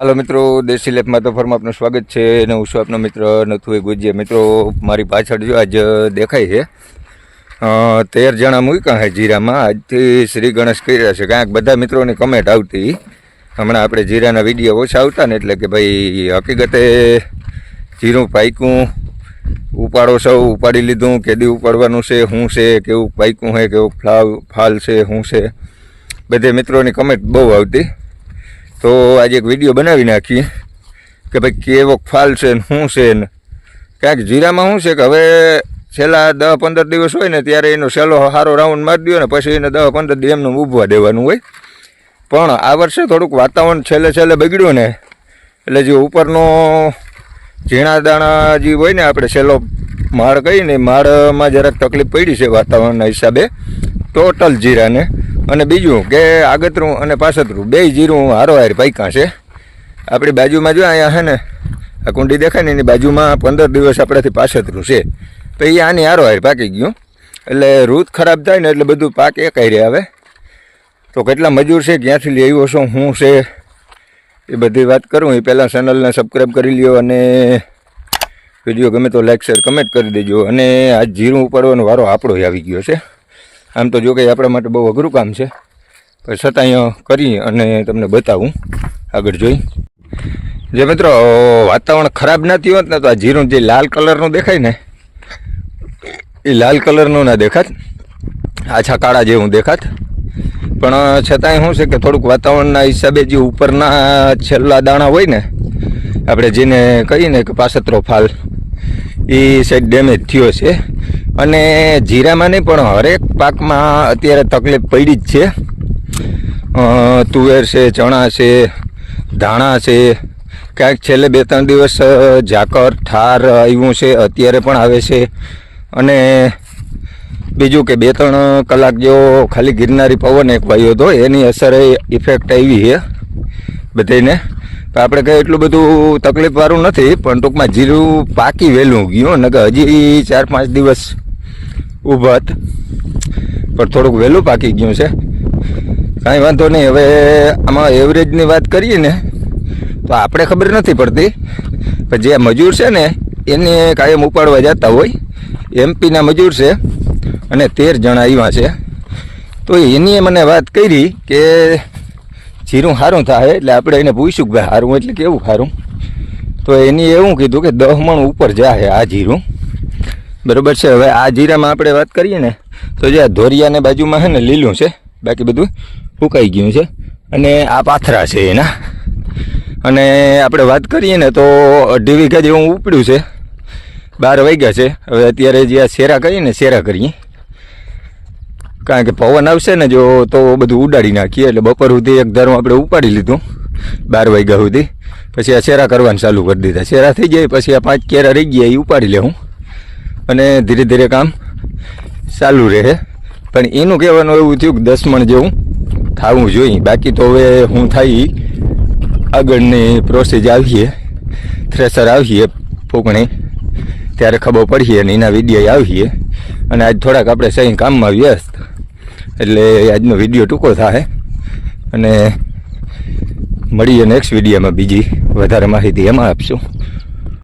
હાલો મિત્રો, દેશી લેફમાં તો ફરમાં આપનું સ્વાગત છે અને હું છું આપનો મિત્ર નથુભાઈ ગુજિયા મિત્રો, મારી પાછળ જો આજ દેખાય છે. તેર જણા મૂક્યા છે જીરામાં. આજથી શ્રી ગણેશ કર્યા છે. કાંઈક બધા મિત્રોની કમેન્ટ આવતી. હમણાં આપણે જીરાના વીડિયો ઓછા આવતા ને એટલે કે ભાઈ, હકીકતે જીરું પાક્યું, ઉપાડો સૌ ઉપાડી લીધું, કેદી ઉપાડવાનું છે, શું છે, કેવું પાક્યું છે, કેવું ફ્લાવ ફાલ છે, શું છે. બધે મિત્રોની કમેન્ટ બહુ આવતી. તો આજે એક વીડિયો બનાવી નાખીએ કે ભાઈ કેવો ફાલ છે ને શું છે ને? કાંઈક જીરામાં શું છે કે હવે છેલ્લા દસ પંદર દિવસ હોય ને ત્યારે એનો છેલ્લો સારો રાઉન્ડ મારી દો ને, પછી એને દસ પંદર દિવસ એમને ઊભવા દેવાનું હોય. પણ આ વર્ષે થોડુંક વાતાવરણ છેલ્લે છેલ્લે બગડ્યું ને, એટલે જે ઉપરનો ઝીણા દાણા જે હોય ને આપણે છેલ્લો માળ કહીને, માળમાં જરાક તકલીફ પડી છે વાતાવરણના હિસાબે. ટોટલ જીરાને. અને બીજું કે આગતરું અને પાછતરું, બે જીરું હારોહાર પાક્યા છે. આપણી બાજુમાં જો અહીંયા છે ને, આ કુંડી દેખાય ને એની બાજુમાં પંદર દિવસ આપણાથી પાછતરું છે. તો એ આની હારોહાર પાકી ગયું. એટલે રૂત ખરાબ થાય ને એટલે બધું પાક એકાઈ રહે આવે. તો કેટલા મજૂર છે, ક્યાંથી લઈ આવ્યો છું શું છે, એ બધી વાત કરું. એ પહેલાં ચેનલને સબસ્ક્રાઈબ કરી લ્યો અને વીડિયો ગમે તો લાઈક શેર કમેન્ટ કરી દેજો. અને આ જીરું ઉપાડવાનો વારો આપણો આવી ગયો છે. આમ તો જો કે આપણા માટે બહુ અઘરું કામ છે. પણ છતાં કરી અને તમને બતાવું. આગળ જોઈ. જે મિત્રો વાતાવરણ ખરાબ નથી હોત ને તો આ જીરું જે લાલ કલરનું દેખાય ને, એ લાલ કલરનું ના દેખાત. આછા કાળા જેવું દેખાત. પણ છતાંય શું છે કે થોડુંક વાતાવરણના હિસાબે જે ઉપરના છેલ્લા દાણા હોય ને, આપણે જેને કહીએ ને કે પાસતરો ફાલ, એ સાઈડ ડેમેજ થયો છે. અને જીરામાં નહીં, પણ હરેક પાકમાં અત્યારે તકલીફ પડી જ છે. તુવેર છે, ચણા છે, ધાણા છે, ક્યાંક છેલ્લે બે ત્રણ દિવસ ઝાકર, ઠાર આવ્યું છે, અત્યારે પણ આવે છે. અને બીજું કે બે ત્રણ કલાક જેવો ખાલી ગિરનારી પવન એક વાયો હતો, એની અસરે ઇફેક્ટ આવી છે બધાને. આપણે કંઈ એટલું બધું તકલીફવાળું નથી, પણ ટૂંકમાં જીરું પાકી વહેલું ગયું, નકર હજી ચાર પાંચ દિવસ ઊભત પણ થોડુંક વહેલું પાકી ગયું છે. કાંઈ વાંધો નહીં, હવે આમાં એવરેજની વાત કરીએ ને, તો આપણે ખબર નથી પડતી. પણ જે મજૂર છે ને, એને કાયમ ઉપાડવા જતા હોય. એમપીના મજૂર છે અને તેર જણા આવ્યા છે. તો એની મને વાત કરી કે જીરું સારું થાય એટલે આપણે એને પૂછ્યું કે ભાઈ સારું એટલે કેવું સારું તો એની એવું કીધું કે દહ મણ ઉપર જાય આ જીરું. બરોબર છે. હવે આ જીરામાં આપણે વાત કરીએ ને, તો જે આ ધોરિયાને બાજુમાં છે ને લીલું છે, બાકી બધું ફૂંકાઈ ગયું છે. અને આ પાથરા છે એના. અને આપણે વાત કરીએ ને, તો અઢી વીઘા જેવું ઉપડ્યું છે. બાર વાગ્યા છે. હવે અત્યારે જે આ શેરા કરીએ ને, શેરા કરીએ. કારણ કે પવન આવશે ને જો, તો બધું ઉડાડી નાખીએ. એટલે બપોર સુધી એક ધારું આપણે ઉપાડી લીધું, બાર વાગ્યા સુધી. પછી આ શેરા કરવાનું ચાલુ કરી દીધા. શેરા થઈ જાય, પછી આ પાંચ કેરા રહી ગયા એ ઉપાડી લેવું. અને ધીરે ધીરે કામ ચાલુ રહે. પણ એનું કહેવાનું એવું થયું કે દસ મણ જેવું થવું જોઈએ. બાકી તો હવે હું થઈ આગળની પ્રોસેસ આવીએ. થ્રેસર આવીએ ફૂંકણી. ત્યારે ખબર પડીએ અને એના વીડિયો આવીએ. અને આજ થોડાક આપણે સહી કામમાં વ્યસ્ત. એટલે આજનો વીડિયો ટૂંકો થાય. અને મળીએ નેક્સ્ટ વિડીયોમાં બીજી વધારે માહિતી એમાં આપશું.